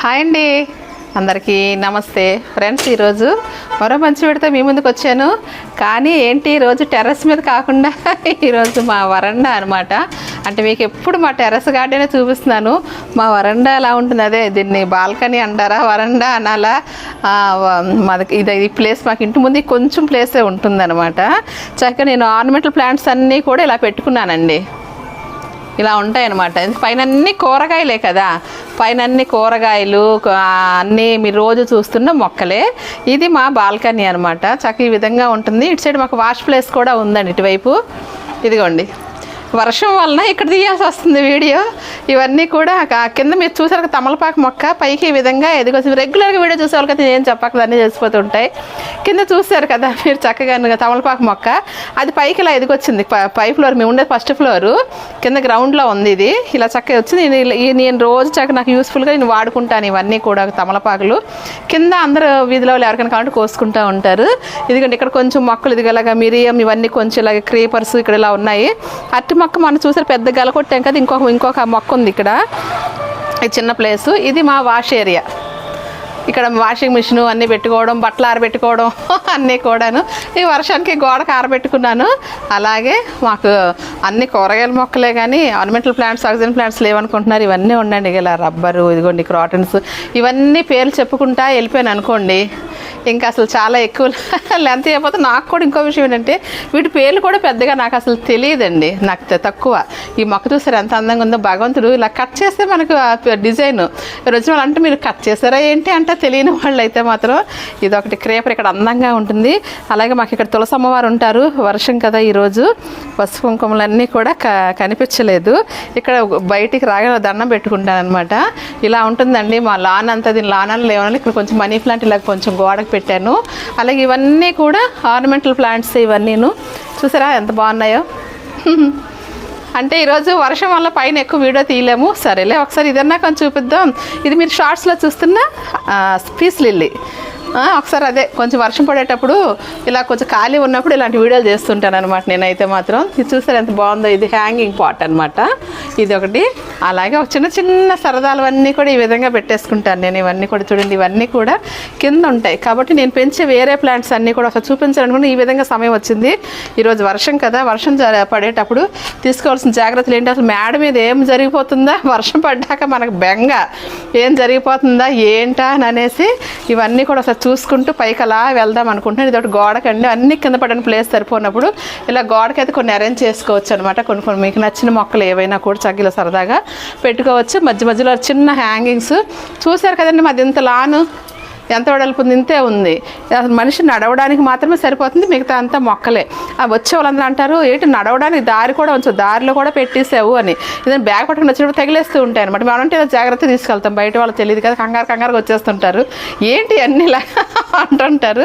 Hi అండి. అందరికీ నమస్తే. ఫ్రెండ్స్ ఈరోజు మరో మంచి పెడితే మీ ముందుకు వచ్చాను. కానీ ఏంటి ఈరోజు టెర్రస్ మీద కాకుండా ఈరోజు మా వరండా అనమాట అంటే మీకు ఎప్పుడు మా టెర్రస్ గార్డెనే చూపిస్తున్నాను. మా వరండా ఎలా ఉంటుంది? అదే దీన్ని బాల్కనీ అంటారా వరండా అనాలా? మాది ఇది ఈ ప్లేస్ మాకు ఇంటి ముందు కొంచెం ప్లేసే ఉంటుందన్నమాట. చక్కగా నేను ఆర్నమెంటల్ ప్లాంట్స్ అన్నీ కూడా ఇలా పెట్టుకున్నానండి. ఇలా ఉంటాయన్నమాట. పైన అన్ని కూరగాయలే కదా. పైన అన్ని కూరగాయలు అన్నీ మీరు రోజు చూస్తున్న మొక్కలే. ఇది మా బాల్కనీ అనమాట చక్క ఈ విధంగా ఉంటుంది. ఇటు సైడ్ మాకు వాష్ ప్లేస్ కూడా ఉందండి ఇటువైపు. ఇదిగోండి. వర్షం వలన ఇక్కడ తీయాల్సి వస్తుంది వీడియో. ఇవన్నీ కూడా కింద మీరు చూసారు కదా తమలపాకు మొక్క. పైకి ఈ విధంగా ఎదిగొచ్చింది రెగ్యులర్గా వీడియో చూసే వాళ్ళకి ఏం చెప్పక్కర్లేదు అన్నీ తెలిసిపోతుంటాయి. కింద చూసారు కదా మీరు చక్కగా తమలపాకు మొక్క. అది పైకి ఇలా ఎదిగొచ్చింది. పై ఫ్లోర్ మేము ఉండేది ఫస్ట్ ఫ్లోర్. కింద గ్రౌండ్లో ఉంది ఇది. ఇలా చక్కగా వచ్చింది. నేను ఈ- నేను రోజు చక్క నాకు యూస్ఫుల్గా నేను వాడుకుంటాను ఇవన్నీ కూడా తమలపాకులు. కింద అందరూ వీధిలో ఎవరికైనా కావాలంటే కోసుకుంటూ ఉంటారు. ఎందుకంటే ఇక్కడ కొంచెం మొక్కలు ఇదిగలాగా మిరియం ఇవన్నీ కొంచెం ఇలాగ క్రీపర్స్ ఇక్కడ ఇలా ఉన్నాయి. అట్టి మొక్క మనం చూసారు పెద్ద గల కొట్టాం కదా ఇంకొక ఇంకొక మొక్క ఉంది ఇక్కడ. ఇది చిన్న ప్లేసు. ఇది మా వాష్ ఏరియా. ఇక్కడ వాషింగ్ మిషన్ అన్నీ పెట్టుకోవడం బట్టలు ఆరబెట్టుకోవడం అన్నీ కూడాను. ఈ వర్షానికి గోడకు ఆరబెట్టుకున్నాను. అలాగే మాకు అన్ని కూరగాయల మొక్కలే కానీ ఆర్నమెంటల్ ప్లాంట్స్ ఆక్సిజన్ ప్లాంట్స్ లేవనుకుంటున్నారు. ఇవన్నీ ఉండండి ఇలా రబ్బరు ఇదిగోండి క్రాటన్స్ ఇవన్నీ పేర్లు చెప్పుకుంటా వెళ్ళిపోయాను అనుకోండి. ఇంకా అసలు చాలా ఎక్కువ లెంత్ అయిపోతే నాకు కూడా ఇంకో విషయం ఏంటంటే వీటి పేర్లు కూడా పెద్దగా నాకు అసలు తెలియదండి. నాకు తక్కువ. ఈ మొక్క చూసారు ఎంత అందంగా ఉందో? భగవంతుడు ఇలా కట్ చేస్తే మనకు డిజైన్. రోజు అంటే మీరు కట్ చేశారా ఏంటి అంటే తెలియని వాళ్ళు అయితే మాత్రం ఇది ఒకటి క్రేపర్ ఇక్కడ అందంగా ఉంటుంది. అలాగే మాకు ఇక్కడ తులసి అమ్మవారు ఉంటారు. వర్షం కదా ఈరోజు పసుపు కుంకుమలన్నీ కూడా క కనిపించలేదు. ఇక్కడ బయటికి రాగానే దండం పెట్టుకుంటాను అనమాట ఇలా ఉంటుందండి మా లాన్ అంతా దీని లానాలు లేవని ఇక్కడ కొంచెం మనీ ప్లాంట్ ఇలా కొంచెం గోడ పెట్టాను. అలాగే ఇవన్నీ కూడా ఆర్నమెంటల్ ప్లాంట్స్ ఇవన్నీను. చూసారా ఎంత బాగున్నాయో? అంటే ఈరోజు వర్షం వల్ల పైన ఎక్కువ వీడియో తీయలేము. సరేలే ఒకసారి ఇదన్నా కొంచెం చూపిద్దాం. ఇది మీరు షార్ట్స్లో చూస్తున్న పీస్ లిల్లీ ఒకసారి అదే కొంచెం వర్షం పడేటప్పుడు ఇలా కొంచెం ఖాళీ ఉన్నప్పుడు ఇలాంటి వీడియోలు చేస్తుంటాను అనమాట నేనైతే మాత్రం. ఇది చూసారు ఎంత బాగుందో ఇది హ్యాంగింగ్ పాట్ అనమాట ఇది ఒకటి. అలాగే ఒక చిన్న చిన్న సరదాలవన్నీ కూడా ఈ విధంగా పెట్టేసుకుంటాను నేను. ఇవన్నీ కూడా చూడండి ఇవన్నీ కూడా కింద ఉంటాయి. కాబట్టి నేను పెంచే వేరే ప్లాంట్స్ అన్నీ కూడా ఒకసారి చూపించాలనుకుంటే ఈ విధంగా సమయం వచ్చింది. ఈరోజు వర్షం కదా వర్షం జ- పడేటప్పుడు తీసుకోవాల్సిన జాగ్రత్తలు ఏంటి? అసలు మేడ మీద ఏం జరిగిపోతుందా? వర్షం పడ్డాక మనకు బెంగ. ఏం జరిగిపోతుందా? ఏంటా అని అనేసి ఇవన్నీ కూడా ఒకసారి చూసుకుంటూ పైకి అలా వెళ్దాం అనుకుంటున్నాను. ఇదొకటి గోడకండి. అన్ని కింద పడిన ప్లేస్ సరిపోయినప్పుడు ఇలా గోడకైతే కొన్ని అరేంజ్ చేసుకోవచ్చు అనమాట కొన్ని కొన్ని మీకు నచ్చిన మొక్కలు ఏవైనా కూడా చగ్గిలో సరదాగా పెట్టుకోవచ్చు. మధ్య మధ్యలో చిన్న హ్యాంగింగ్స్ చూశారు కదండి మాది ఇంత లాను ఎంత వెడల్పు ఉంది ఇంతే ఉంది. అసలు మనిషి నడవడానికి మాత్రమే సరిపోతుంది మిగతా అంతా మొక్కలే. ఆ వచ్చే వాళ్ళందరూ అంటారు ఏంటి నడవడానికి దారి కూడా ఉంచు దారిలో కూడా పెట్టేసావు అని. ఏదైనా బ్యాగ్ పట్టుకుని వచ్చినప్పుడు తగిలేస్తూ ఉంటాయి అనమాట మనం అంటే జాగ్రత్త తీసుకెళ్తాం బయట వాళ్ళకి తెలియదు కదా కంగారు కంగారుగా వచ్చేస్తుంటారు. ఏంటి అన్ని ఇలా అంటుంటారు?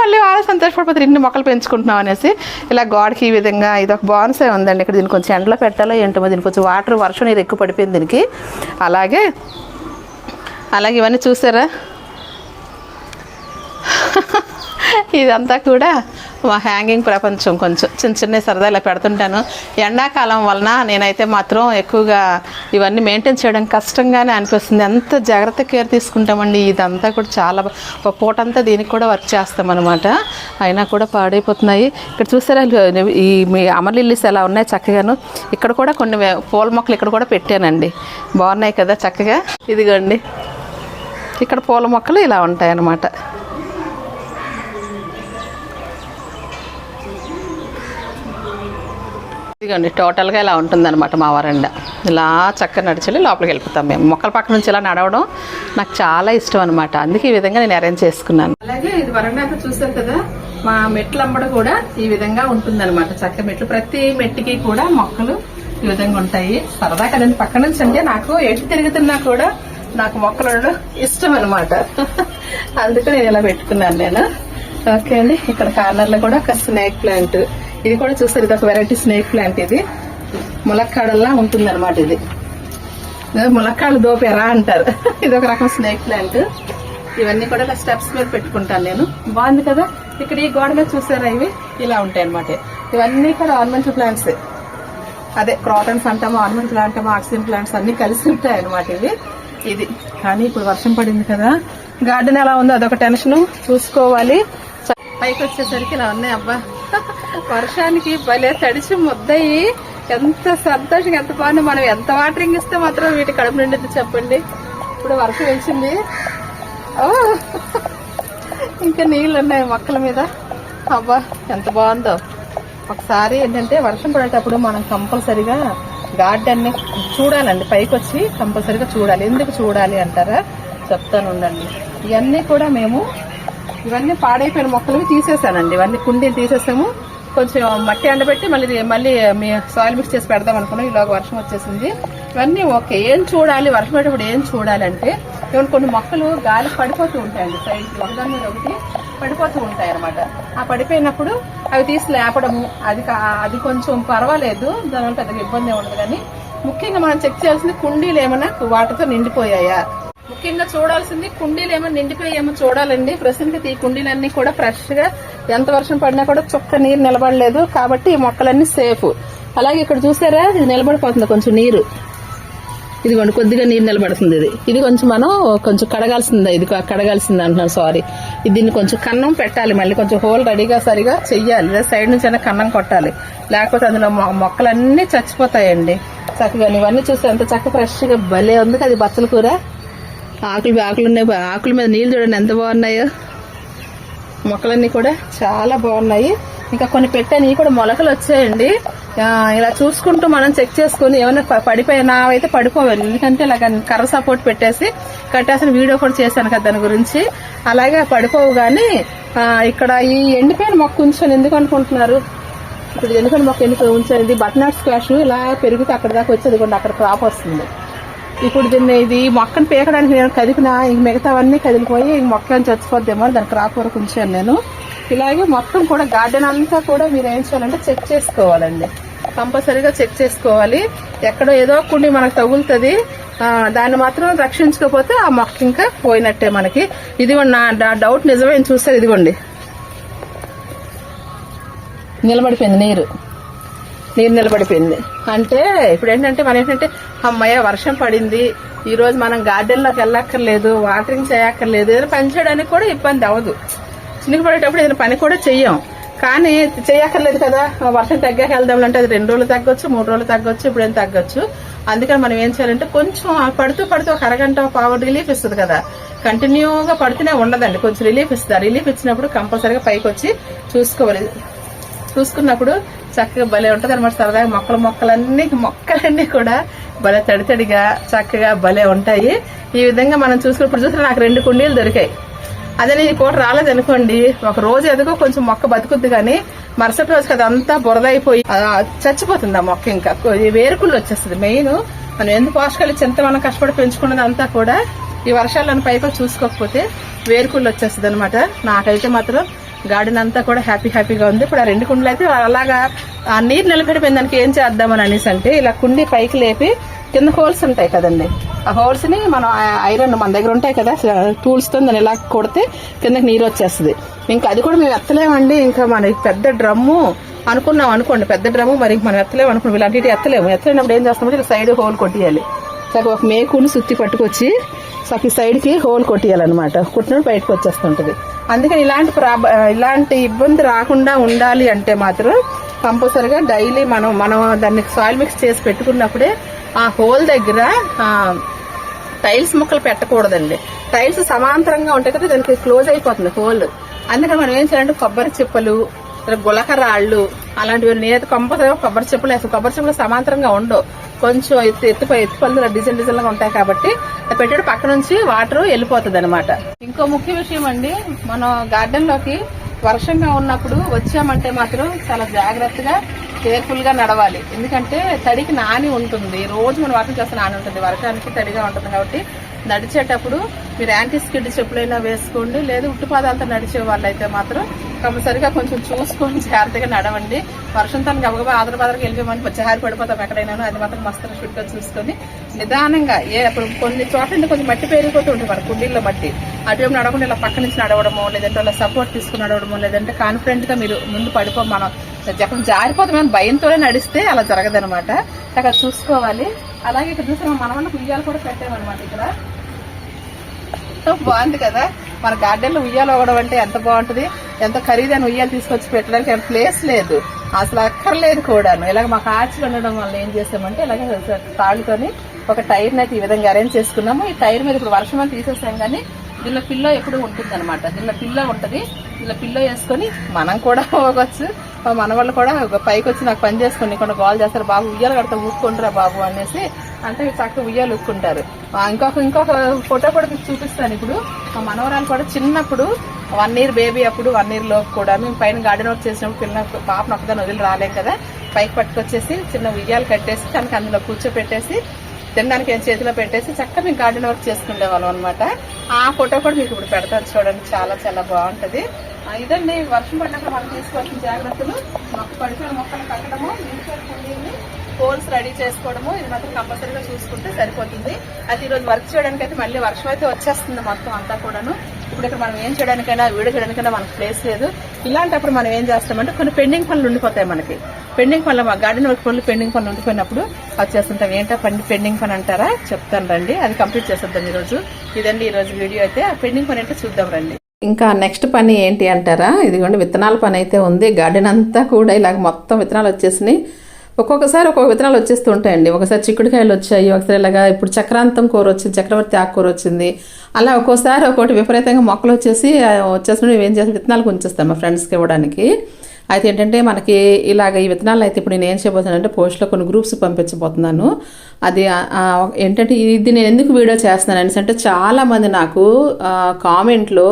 మళ్ళీ వాళ్ళు సంతోషపడిపోతారు ఇన్ని మొక్కలు పెంచుకుంటున్నాం అనేసి. ఇలా గోడకి ఈ విధంగా ఇది ఒక బాన్సే ఉందండి. ఇక్కడ దీనికి కొంచెం ఎండలో పెట్టాలో ఏంటో దీనికి కొంచెం వాటర్ వర్షం నీరు ఎక్కువ పడిపోయింది దీనికి. అలాగే అలాగే ఇవన్నీ చూసారా? ఇదంతా కూడా మా హ్యాంగింగ్ ప్రపంచం కొంచెం చిన్న చిన్న సరదా ఇలా పెడుతుంటాను. ఎండాకాలం వలన నేనైతే మాత్రం ఎక్కువగా ఇవన్నీ మెయింటైన్ చేయడం కష్టంగానే అనిపిస్తుంది. ఎంత జాగ్రత్త కేర్ తీసుకుంటామండి. ఇదంతా కూడా చాలా ఒక పూటంతా దీనికి కూడా వర్క్ చేస్తాం అనమాట అయినా కూడా పాడైపోతున్నాయి. ఇక్కడ చూసారా ఈ మీ అమర్ ఎలా ఉన్నాయి చక్కగాను. ఇక్కడ కూడా కొన్ని పూల మొక్కలు ఇక్కడ కూడా పెట్టానండి. బాగున్నాయి కదా చక్కగా. ఇదిగోండి. ఇక్కడ పూల మొక్కలు ఇలా ఉంటాయి అన్నమాట ఇదిగోండి టోటల్గా ఇలా ఉంటుందన్నమాట మా వరండా. ఇలా చక్కగా నడిచెళ్ళి లోపలికి వెళ్ళిపోతాం మేము. మొక్కల పక్క నుంచి ఇలా నడవడం నాకు చాలా ఇష్టం అనమాట అందుకే ఈ విధంగా నేను అరేంజ్ చేసుకున్నాను. అలాగే ఇది వరండా చూసారు కదా మా మెట్లమ్మడ కూడా ఈ విధంగా ఉంటుందన్నమాట. చక్క మెట్లు ప్రతి మెట్టుకి కూడా మొక్కలు ఈ విధంగా ఉంటాయి. సరదా కదండి పక్క నుంచి అంటే నాకు ఎటు తిరుగుతున్నా కూడా నాకు మొక్కలు ఉండడం ఇష్టం అనమాట అందుకే నేను ఇలా పెట్టుకున్నాను నేను. ఓకే అండి ఇక్కడ కార్నర్లో కూడా ఒక స్నేక్ ప్లాంట్ ఇది కూడా చూస్తారు ఇది ఒక వెరైటీ స్నేక్ ప్లాంట్ ఇది. ములక్కాడల్లా ఉంటుంది అనమాట ఇది ములక్కాడ దోపెరా అంటారు. ఇది ఒక రకం స్నేక్ ప్లాంట్ ఇవన్నీ కూడా ఇలా స్టెప్స్ మీద పెట్టుకుంటాను నేను. బాగుంది కదా? ఇక్కడ ఈ గోడ మీద చూసారా ఇవి? ఇలా ఉంటాయి అనమాట ఇవన్నీ కూడా ఆర్నమెంటల్ ప్లాంట్స్ అదే క్రాటన్స్ అంటాము ఆర్నమెంట్ ప్లాంట్ ఆక్సిజన్ ప్లాంట్స్ అన్ని కలిసి ఉంటాయి అనమాట ఇవి. ఇది. కానీ ఇప్పుడు వర్షం పడింది కదా. గార్డెన్ ఎలా ఉందో అదొక టెన్షన్. చూసుకోవాలి. చ- పైకి వచ్చేసరికి ఇలా ఉన్నాయి. అబ్బా వర్షానికి భలే తడిసి ముద్దయి. ఎంత సంతోషంగా ఎంత బాగుంది. మనం ఎంత వాటరింగ్ ఇస్తే మాత్రం వీటి కడుపు నిండింది చెప్పండి. ఇప్పుడు వర్షం వచ్చింది. ఓ! ఇంకా నీళ్ళు ఉన్నాయి మొక్కల మీద. అబ్బా ఎంత బాగుందో. ఒకసారి ఏంటంటే వర్షం పడేటప్పుడు మనం కంపల్సరిగా గార్డెన్ని చూడాలండి. పైకి వచ్చి కంపల్సరిగా చూడాలి. ఎందుకు చూడాలి అంటారా? చెప్తాను ఉండండి. ఇవన్నీ కూడా మేము ఇవన్నీ పాడైపోయిన మొక్కలు తీసేసానండి. ఇవన్నీ కుండీలు తీసేసాము. కొంచెం మట్టి ఎండబెట్టి మళ్ళీ మళ్ళీ మీ సాయిల్ మిక్స్ చేసి పెడదాం అనుకున్నాం. ఇలాగ వర్షం వచ్చేసింది. ఇవన్నీ ఓకే. ఏం చూడాలి? వర్షం పడేటప్పుడు ఏం చూడాలంటే ఏమైనా కొన్ని మొక్కలు గాలి పడిపోతూ ఉంటాయండి. సైడ్ ఒకదాని మీద ఒకటి పడిపోతూ ఉంటాయి అనమాట ఆ పడిపోయినప్పుడు అవి తీసి లేపడము అది అది కొంచెం పర్వాలేదు. దానివల్ల పెద్దగా ఇబ్బంది ఉండదు. కానీ ముఖ్యంగా మనం చెక్ చేయాల్సింది కుండీలు ఏమైనా వాటర్తో నిండిపోయాయా? ముఖ్యంగా చూడాల్సింది కుండీలు ఏమో నిండిపోయేమో చూడాలండి. ప్రస్తుతానికి ఈ కుండీలన్నీ కూడా ఫ్రెష్గా ఎంత వర్షం పడినా కూడా చుక్క నీరు నిలబడలేదు కాబట్టి ఈ మొక్కలన్నీ సేఫ్ అలాగే ఇక్కడ చూసారా ఇది నిలబడిపోతుంది కొంచెం నీరు. ఇదిగోండి కొద్దిగా నీరు నిలబడుతుంది ఇది. ఇది కొంచెం మనం కొంచెం కడగాల్సిందే ఇది కడగాల్సింది అంటున్నాను సారీ దీన్ని కొంచెం కన్నం పెట్టాలి మళ్ళీ కొంచెం హోల్ రెడీగా సరిగా చెయ్యాలి. లేదా సైడ్ నుంచి అయినా కన్నం కొట్టాలి. లేకపోతే అందులో మొక్కలన్నీ చచ్చిపోతాయండి. చక్కగా ఇవన్నీ చూస్తే ఎంత చక్క ఫ్రెష్గా భలే ఉంది కదా బచ్చల కూర. ఆకులు ఆకులు ఉన్నాయి. ఆకుల మీద నీళ్ళు చూడండి ఎంత బాగున్నాయో. మొక్కలన్నీ కూడా చాలా బాగున్నాయి. ఇంకా కొన్ని పెట్టని కూడా మొలకలు వచ్చాయండి. ఇలా చూసుకుంటూ మనం చెక్ చేసుకుని ఏమైనా పడిపోయినా అయితే పడిపోవాలి. ఎందుకంటే ఇలా కర్ర సపోర్ట్ పెట్టేసి కట్టేసిన వీడియో కూడా చేశాను కదా దాని గురించి. అలాగే పడిపోవు కానీ ఇక్కడ ఈ ఎండిపోయిన మొక్క ఉంచాను ఎందుకు అనుకుంటున్నారు? ఇప్పుడు ఎండిపోయిన మొక్క ఎందుకు ఉంచాను ఇది బట్నాట్ స్క్వాష్ ఇలా పెరిగితే అక్కడ దాకా వచ్చేది కూడా అక్కడ క్రాప్ వస్తుంది. ఇప్పుడు దీన్ని ఇది మొక్కను పీకడానికి నేను కదిపిన ఇంక మిగతావన్నీ కదిలిపోయి ఇంక మొక్క చచ్చిపోద్దేమో అని దాని క్రాప్ వరకు ఉంచాను నేను. ఇలాగే మొత్తం కూడా గార్డెన్ అంతా కూడా మీరు ఏం చేయాలంటే చెక్ చేసుకోవాలండి. కంపల్సరీగా చెక్ చేసుకోవాలి. ఎక్కడో ఏదో కుండి మనకు తగులుతుంది దాన్ని మాత్రం రక్షించకపోతే ఆ మొక్క ఇంకా పోయినట్టే మనకి. ఇదిగోండి నా నా డౌట్ నిజమే చూస్తారు ఇదిగోండి. నిలబడిపోయింది నీరు. నీరు నిలబడిపోయింది. అంటే ఇప్పుడు ఏంటంటే మనం ఏంటంటే అమ్మయ్య వర్షం పడింది. ఈ రోజు మనం గార్డెన్లోకి వెళ్ళక్కర్లేదు వాటరింగ్ చేయక్కర్లేదు. ఏదైనా పని చేయడానికి కూడా ఇబ్బంది అవ్వదు. చినిగిపడేటప్పుడు ఏదైనా పని కూడా చెయ్యం. కానీ చేయక్కర్లేదు కదా. ఆ వర్షం తగ్గాక వెళ్దాం అంటే అది రెండు రోజులు తగ్గొచ్చు మూడు రోజులు తగ్గొచ్చు ఇప్పుడు ఏం తగ్గొచ్చు? అందుకని మనం ఏం చేయాలంటే కొంచెం పడుతూ పడుతూ ఒక అరగంట పవర్ రిలీఫ్ ఇస్తుంది కదా. కంటిన్యూగా పడుతూనే ఉండదండి. కొంచెం రిలీఫ్ ఇస్తుంది. రిలీఫ్ ఇచ్చినప్పుడు కంపల్సరీగా పైకి వచ్చి చూసుకోవాలి. చూసుకున్నప్పుడు చక్కగా భలే ఉంటుంది అనమాట సరదాగా మొక్కలు మొక్కలన్నీ మొక్కలన్నీ కూడా భలే తడి తడిగా చక్కగా భలే ఉంటాయి. ఈ విధంగా మనం చూసుకున్నప్పుడు చూస్తే నాకు రెండు కుండీలు దొరికాయి. అదే నేను ఈ రాలేదనుకోండి ఒక రోజు ఎదుగు కొంచెం మొక్క బతుకుద్ది కానీ మరుసటి రోజుకి అంతా బురద అయిపోయి చచ్చిపోతుంది ఆ మొక్క ఇంకా. వేరుకుళ్ళు వచ్చేస్తుంది మెయిన్. మనం ఎందుకు పోషకాలు చింత మనం కష్టపడి పెంచుకున్నది అంతా కూడా ఈ వర్షాలను పైకి చూసుకోకపోతే వేరుకుళ్ళు వచ్చేస్తుంది అనమాట నాకైతే మాత్రం గార్డెన్ అంతా కూడా హ్యాపీ హ్యాపీగా ఉంది. ఇప్పుడు ఆ రెండు కుండలు అయితే అలాగా ఆ నీరు నిలబడిపోయిన దానికి ఏం చేద్దామని అనేసి అంటే ఇలా కుండి పైకి లేపి కింద హోల్స్ ఉంటాయి కదండి. ఆ హోల్స్ని మనం ఐరన్ మన దగ్గర ఉంటాయి కదా టూల్స్తో దాన్ని ఇలా కొడితే కిందకి నీరు వచ్చేస్తుంది. ఇంకా అది కూడా మేము ఎత్తలేమండి. ఇంకా మనకి పెద్ద డ్రమ్ము అనుకున్నాం అనుకోండి పెద్ద డ్రమ్ము మరి మనం ఎత్తలేము అనుకున్నాం. ఇలాంటివి ఎత్తలేము. ఎత్తలేనప్పుడు ఏం చేస్తామంటే ఇలా సైడ్ హోల్ కొట్టేయాలి. సగం ఒక మేకుని సుత్తి పట్టుకొచ్చి సగం సైడ్కి హోల్ కొట్టియాలన్నమాట. కుట్టినప్పుడు బయటకు వచ్చేస్తుంటది. అందుకని ఇలాంటి ప్రాబ్ ఇలాంటి ఇబ్బంది రాకుండా ఉండాలి అంటే మాత్రం కంపల్సరిగా డైలీ మనం మనం దాన్ని సాయిల్ మిక్స్ చేసి పెట్టుకున్నప్పుడే ఆ హోల్ దగ్గర టైల్స్ ముక్కలు పెట్టకూడదండి. టైల్స్ సమాంతరంగా ఉంటాయి కదా దానికి క్లోజ్ అయిపోతుంది హోల్ అందుకని మనం ఏం చేయాలంటే కొబ్బరి చిప్పలు ఇలా గులక రాళ్ళు అలాంటివి నేత కంపల్సరీగా కొబ్బరి చెప్పులు వేస్తాం. కొబ్బరి చెప్పులు సమాంతరంగా ఉండవు. కొంచెం ఎత్తు ఎత్తుపై ఎత్తుపల్లి డిజైన్ డిజైన్గా ఉంటాయి కాబట్టి పెట్టడం పక్క నుంచి వాటర్ వెళ్ళిపోతుంది అనమాట ఇంకో ముఖ్య విషయం అండి మనం గార్డెన్లోకి వర్షంగా ఉన్నప్పుడు వచ్చామంటే మాత్రం చాలా జాగ్రత్తగా కేర్ఫుల్గా నడవాలి. ఎందుకంటే తడికి నాని ఉంటుంది. రోజు మనం వాటర్ చేస్తే నాని ఉంటుంది. వర్షానికి తడిగా ఉంటుంది కాబట్టి నడిచేటప్పుడు మీరు యాంటీ స్కిడ్ చెప్పులైనా వేసుకోండి లేదు ఉట్టుపాదాలతో నడిచే వాళ్ళైతే మాత్రం కంపల్సరిగా కొంచెం చూసుకొని జాగ్రత్తగా నడవండి. వర్షంతో అవగా ఆదర బాదరకి వెళ్ళిపోమని జారి పడిపోతాం ఎక్కడైనా అది మాత్రం మస్తు ఫిట్ చూసుకొని నిదానంగా ఏ అప్పుడు కొన్ని చోట్ల కొంచెం మట్టి పెరిగిపోతూ ఉంటుంది మన కుండీల్లో మట్టి. అటువైపు నడవకుండా ఇలా పక్క నుంచి నడవడమో లేదంటే అలా సపోర్ట్ తీసుకుని నడవడమో లేదంటే కాన్ఫిడెంట్గా మీరు ముందు పడిపో మనం. చెప్పడం జారిపోతామని భయంతోనే నడిస్తే అలా జరగదనమాట. అక్కడ చూసుకోవాలి. అలాగే ఇక్కడ చూసిన మనం ఉయ్యాలు కూడా పెట్టామన్నమాట ఇక్కడ. బాగుంది కదా. మన గార్డెన్లో ఉయ్యాలు అవ్వడం అంటే ఎంత బాగుంటుంది? ఎంత ఖరీదైన ఉయ్యాలు తీసుకొచ్చి పెట్టడానికి ప్లేస్ లేదు. అసలు అక్కర్లేదు కూడాను. ఇలాగ మాకు ఆర్చిలు ఉండడం వల్ల ఏం చేసామంటే ఇలాగ తాళ్ళుకొని ఒక టైర్ అయితే ఈ విధంగా అరేంజ్ చేసుకున్నాము. ఈ టైర్ మీద ఇప్పుడు వర్షం అని తీసేసాం కానీ దీనిలో పిల్లో ఎప్పుడు ఉంటుంది అనమాట దీనిలో పిల్లో ఉంటుంది. దీనిలో పిల్లో వేసుకొని మనం కూడా పోవచ్చు. మన వాళ్ళు కూడా ఒక పైకి వచ్చి నాకు పని చేసుకుని కొన్ని గోల్ చేస్తారు బాబు ఉయ్యాలు కడతా ఊక్కుంటారా బాబు అనేసి. అంటే చక్కగా ఉయ్యాలు ఉక్కుంటారు ఇంకొక ఇంకొక ఫోటో కూడా మీకు చూపిస్తాను ఇప్పుడు. మా మనవరాలు కూడా చిన్నప్పుడు వన్ ఇయర్ బేబీ అప్పుడు వన్ ఇయర్ లోపు కూడా మేము పైన గార్డెన్ వర్క్ చేసినప్పుడు పిల్లల పాపను ఒకదాని వదిలి రాలేం కదా. పైకి పట్టుకొచ్చేసి చిన్న ఉయ్యాలు కట్టేసి తనకి అందులో కూర్చోపెట్టేసి తినడానికి ఏం చేతిలో పెట్టేసి చక్కగా మేము గార్డెన్ వర్క్ చేసుకునే వాళ్ళం అనమాట ఆ ఫోటో కూడా మీకు ఇప్పుడు పెడతారు చూడండి. చాలా చాలా బాగుంటది. ఇదండి వర్షం పడినప్పుడు మనం తీసుకోవాల్సిన జాగ్రత్తలు. మొక్క పడిపోయిన మొక్కలు కట్టడము పోల్స్ రెడీ చేసుకోవడము ఇది మాత్రం కంపల్సరీగా చూసుకుంటే సరిపోతుంది. అయితే ఈరోజు వర్క్ చేయడానికి అయితే మళ్ళీ వర్షం అయితే వచ్చేస్తుంది మొత్తం అంతా కూడాను. ఇప్పుడు ఇక్కడ మనం ఏం చేయడానికైనా వీడియో చేయడానికైనా మనకు ప్లేస్ లేదు. ఇలాంటప్పుడు మనం ఏం చేస్తామంటే కొన్ని పెండింగ్ పనులు ఉండిపోతాయి మనకి. పెండింగ్ పనులు మా గార్డెన్ వర్క్ పనులు పెండింగ్ పనులు ఉండిపోయినప్పుడు వచ్చేస్తుంటాం ఏంటో పని పెండింగ్ పని అంటారా? చెప్తాను రండి. అది కంప్లీట్ చేసేద్దాం ఈరోజు. ఇదండి ఈరోజు వీడియో అయితే. ఆ పెండింగ్ పని అయితే చూద్దాం రండి. ఇంకా నెక్స్ట్ పని ఏంటి అంటారా? ఇదిగోండి విత్తనాల పని అయితే ఉంది. గార్డెన్ అంతా కూడా ఇలాగ మొత్తం విత్తనాలు వచ్చేసినాయి. ఒక్కొక్కసారి ఒక్కొక్క విత్తనాలు వచ్చేస్తూ ఉంటాయండి. ఒకసారి చిక్కుడుకాయలు వచ్చాయి ఒకసారి ఇలాగా ఇప్పుడు చక్రాంతం కూర వచ్చింది చక్రవర్తి ఆకుకూర వచ్చింది. అలా ఒక్కోసారి ఒక్కోటి విపరీతంగా మొక్కలు వచ్చేసి ఆ, వచ్చేసినప్పుడు ఏం చేస్తాం? విత్తనాలు ఉంచేస్తాం మా ఫ్రెండ్స్కి ఇవ్వడానికి. అయితే ఏంటంటే మనకి ఇలాగ ఈ విత్తనాలు అయితే ఇప్పుడు నేను ఏం చేయబోతున్నానంటే పోస్ట్లో కొన్ని గ్రూప్స్ పంపించబోతున్నాను. అది ఏంటంటే ఇది నేను ఎందుకు వీడియో చేస్తున్నాను అనేసి అంటే చాలామంది నాకు కామెంట్లో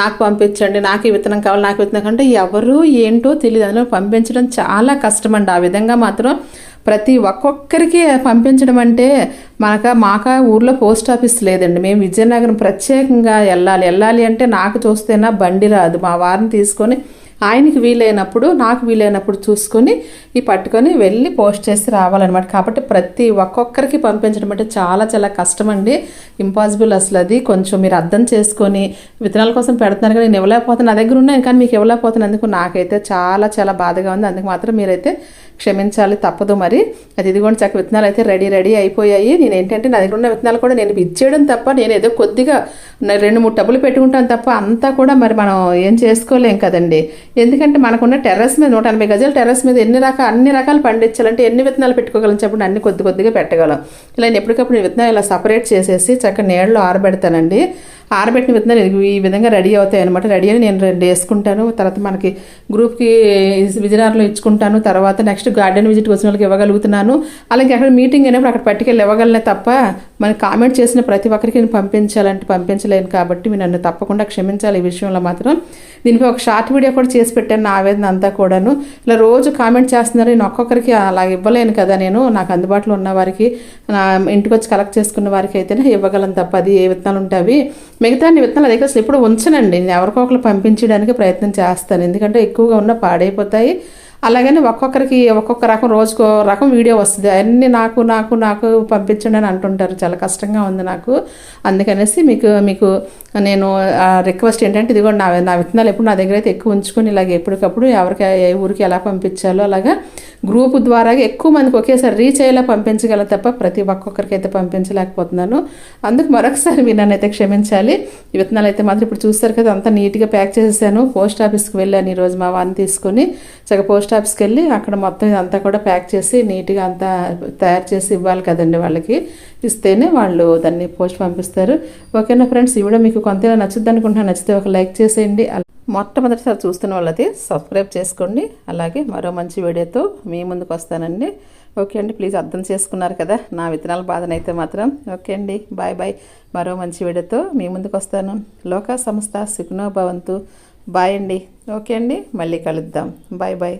నాకు పంపించండి నాకు ఈ విత్తనం కావాలి నాకు విత్తనం అంటే ఎవరు ఏంటో తెలియదు. అందులో పంపించడం చాలా కష్టం అండి ఆ విధంగా మాత్రం ప్రతి ఒక్కొక్కరికి పంపించడం అంటే మనక మాక ఊర్లో పోస్ట్ ఆఫీస్ లేదండి. మేము విజయనగరం ప్రత్యేకంగా వెళ్ళాలి. వెళ్ళాలి అంటే నాకు చూస్తేనా బండి రాదు. మా వారిని తీసుకొని ఆయనకి వీలైనప్పుడు నాకు వీలైనప్పుడు చూసుకొని ఈ పట్టుకొని వెళ్ళి పోస్ట్ చేసి రావాలన్నమాట. కాబట్టి ప్రతి ఒక్కొక్కరికి పంపించడం అంటే చాలా చాలా కష్టం అండి ఇంపాసిబుల్ అసలు అది. కొంచెం మీరు అర్థం చేసుకొని విత్తనాల కోసం పెడుతున్నారు కానీ నేను ఇవ్వలేకపోతున్నాను. నా దగ్గర ఉన్నాయి కానీ మీకు ఇవ్వలేకపోతున్నందుకు నాకైతే చాలా చాలా బాధగా ఉంది. అందుకు మాత్రం మీరైతే క్షమించాలి తప్పదు మరి. అది ఇదిగోండి చక్క విత్తనాలు అయితే రెడీ రెడీ అయిపోయాయి. నేను ఏంటంటే నా దగ్గర ఉన్న విత్తనాలు కూడా నేను ఇచ్చేయడం తప్ప నేను ఏదో కొద్దిగా రెండు మూడు టబ్బులు పెట్టుకుంటాను తప్ప అంతా కూడా మరి మనం ఏం చేసుకోలేం కదండి. ఎందుకంటే మనకున్న టెర్రస్ మీద నూట ఎనభై గజాల టెర్రస్ మీద ఎన్ని రకాల అన్ని రకాలు పండించాలంటే ఎన్ని విత్తనాలు పెట్టుకోగలం చెప్పండి అన్ని కొద్ది కొద్దిగా పెట్టగలం. ఇలా నేను ఎప్పటికప్పుడు విత్తనాలు ఇలా సపరేట్ చేసేసి చక్క నీళ్ళలో ఆరబెడతానండి. ఆరబెట్టిన విత్తనాలు ఈ విధంగా రెడీ అవుతాయి అనమాట రెడీ అని నేను రెండు వేసుకుంటాను. తర్వాత మనకి గ్రూప్కి విజయనగరంలో ఇచ్చుకుంటాను. తర్వాత నెక్స్ట్ గార్డెన్ విజిట్కి వచ్చిన వాళ్ళకి ఇవ్వగలుగుతున్నాను. అలాగే అక్కడ మీటింగ్ అయినప్పుడు అక్కడ పట్టుకెళ్ళి ఇవ్వగలనే తప్ప మనకి కామెంట్ చేసిన ప్రతి ఒక్కరికి నేను పంపించాలంటే పంపించలేను కాబట్టి మీరు నన్ను తప్పకుండా క్షమించాలి ఈ విషయంలో మాత్రం. దీనిపై ఒక షార్ట్ వీడియో కూడా చేసి పెట్టాను నా ఆవేదన అంతా కూడాను. ఇలా రోజు కామెంట్ చేస్తున్నారు. నేను ఒక్కొక్కరికి అలా ఇవ్వలేను కదా నేను. నాకు అందుబాటులో ఉన్న వారికి నా ఇంటికి వచ్చి కలెక్ట్ చేసుకున్న వారికి అయితేనే ఇవ్వగలను తప్ప అది ఏ విత్తనాలు ఉంటాయి మిగతా విత్తనాలు దగ్గర అసలు ఎప్పుడు ఉంచనండి. నేను ఎవరికో ఒకరు పంపించడానికి ప్రయత్నం చేస్తాను. ఎందుకంటే ఎక్కువగా ఉన్న పాడైపోతాయి. అలాగని ఒక్కొక్కరికి ఒక్కొక్క రకం రోజుకో రకం వీడియో వస్తుంది. అన్ని నాకు నాకు నాకు పంపించండి అని అంటుంటారు. చాలా కష్టంగా ఉంది నాకు. అందుకనేసి మీకు మీకు నేను రిక్వెస్ట్ ఏంటంటే ఇదిగో నా నా విత్తనాలు ఎప్పుడు నా దగ్గర అయితే ఎక్కువ ఉంచుకొని ఇలాగ ఎప్పటికప్పుడు ఎవరికి ఏ ఊరికి ఎలా పంపించాలో అలాగా గ్రూప్ ద్వారా ఎక్కువ మందికి ఒకేసారి రీచ్ అయ్యేలా పంపించగల తప్ప ప్రతి ఒక్కొక్కరికి అయితే పంపించలేకపోతున్నాను అందుకు మరొకసారి మీరు నన్ను అయితే క్షమించాలి. ఈ విత్తనాలు అయితే మాత్రం ఇప్పుడు చూస్తారు కదా అంతా నీట్గా ప్యాక్ చేసేసాను. పోస్ట్ ఆఫీస్కి వెళ్ళాను ఈరోజు మా వాన్ని తీసుకొని. చక్కగా పోస్ట్ ఆఫీస్కి వెళ్ళి అక్కడ మొత్తం ఇదంతా కూడా ప్యాక్ చేసి నీట్గా అంతా తయారు చేసి ఇవ్వాలి కదండి వాళ్ళకి. ఇస్తేనే వాళ్ళు దాన్ని పోస్ట్ పంపిస్తారు. ఓకేనా ఫ్రెండ్స్? ఈ వీడియో మీకు కొంత నచ్చుద్ది అనుకుంటున్నాను. నచ్చితే ఒక లైక్ చేసేయండి. మొట్టమొదటిసారి చూస్తున్న వాళ్ళైతే సబ్స్క్రైబ్ చేసుకోండి. అలాగే మరో మంచి వీడియోతో మీ ముందుకు వస్తానండి. ఓకే అండి ప్లీజ్ అర్థం చేసుకున్నారు కదా నా విత్తనాల బాధనైతే మాత్రం. ఓకే అండి బాయ్ బాయ్. మరో మంచి వీడియోతో మీ ముందుకు వస్తాను. లోకా సంస్థ సుఖనో భవంతు. బాయ్ అండి. ఓకే అండి మళ్ళీ కలుద్దాం. Bye bye.